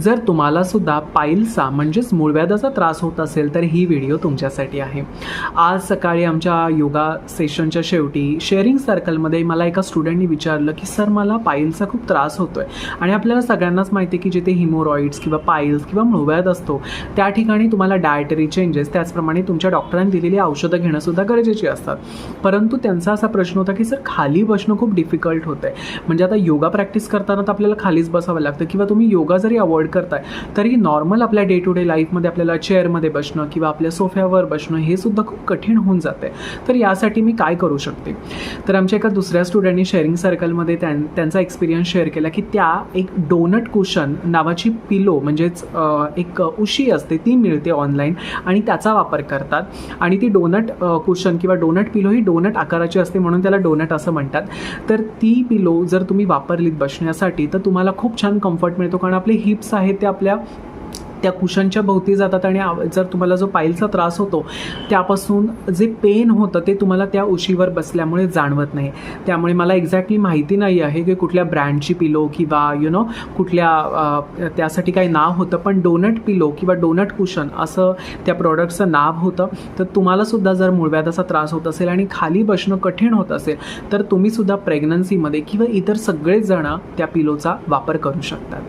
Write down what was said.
जर तुम्हाला सुद्धा पाईलचा म्हणजेच मूळव्याधाचा त्रास होत असेल तर ही व्हिडिओ तुमच्यासाठी आहे. आज सकाळी आमच्या योगा सेशनच्या शेवटी शेअरिंग सर्कलमध्ये मला एका स्टुडंटनी विचारलं की सर मला पाईलचा खूप त्रास होतो आहे आणि आपल्याला सगळ्यांनाच माहिती आहे की जिथे हिमोरॉइड्स किंवा पाईल्स किंवा मूळव्याध असतो त्या ठिकाणी तुम्हाला डायटरी चेंजेस त्याचप्रमाणे तुमच्या डॉक्टरांनी दिलेली औषधं घेणंसुद्धा गरजेची असतात. परंतु त्यांचा असा प्रश्न होता की सर खाली बसणं खूप डिफिकल्ट होतं आहे म्हणजे आता योगा प्रॅक्टिस करताना तर आपल्याला खालीच बसावं लागतं किंवा तुम्ही योगा जरी अवॉइड करताय. तरी नॉर्मल आपल्या डे टू डे लाईफमध्ये आपल्याला चेअरमध्ये बसणं किंवा आपल्या सोफ्यावर बसणं हे सुद्धा खूप कठीण होऊन जाते तर यासाठी मी काय करू शकते? तर आमच्या एका दुसऱ्या स्टुडंटनी शेअरिंग सर्कलमध्ये त्यां त्यांचा एक्सपिरियन्स शेअर केला की त्या एक डोनट कुशन नावाची पिलो म्हणजेच एक उशी असते ती मिळते ऑनलाईन आणि त्याचा वापर करतात. आणि ती डोनट कुशन किंवा डोनट पिलो ही डोनट आकाराची असते म्हणून त्याला डोनट असं म्हणतात. तर ती पिलो जर तुम्ही वापरलीत बसण्यासाठी तर तुम्हाला खूप छान कम्फर्ट मिळतो कारण आपले हिप्स आहेत ते आपल्या त्या कुशनच्या भोवती जातात आणि जर तुम्हाला जो पाईलचा त्रास होतो त्यापासून जे पेन होतं ते तुम्हाला त्या उशीवर बसल्यामुळे जाणवत नाही. त्यामुळे मला एक्झॅक्टली माहिती नाही आहे की कुठल्या ब्रँडची पिलो किंवा यु नो कुठल्या त्यासाठी काही नाव होतं पण डोनट पिलो किंवा डोनट कुशन असं त्या प्रॉडक्टचं नाव होतं तर तुम्हालासुद्धा जर मूळव्याधाचा त्रास होत असेल आणि खाली बसणं कठीण होत असेल तर तुम्हीसुद्धा प्रेग्नन्सीमध्ये किंवा इतर सगळेच जण त्या पिलोचा वापर करू शकतात.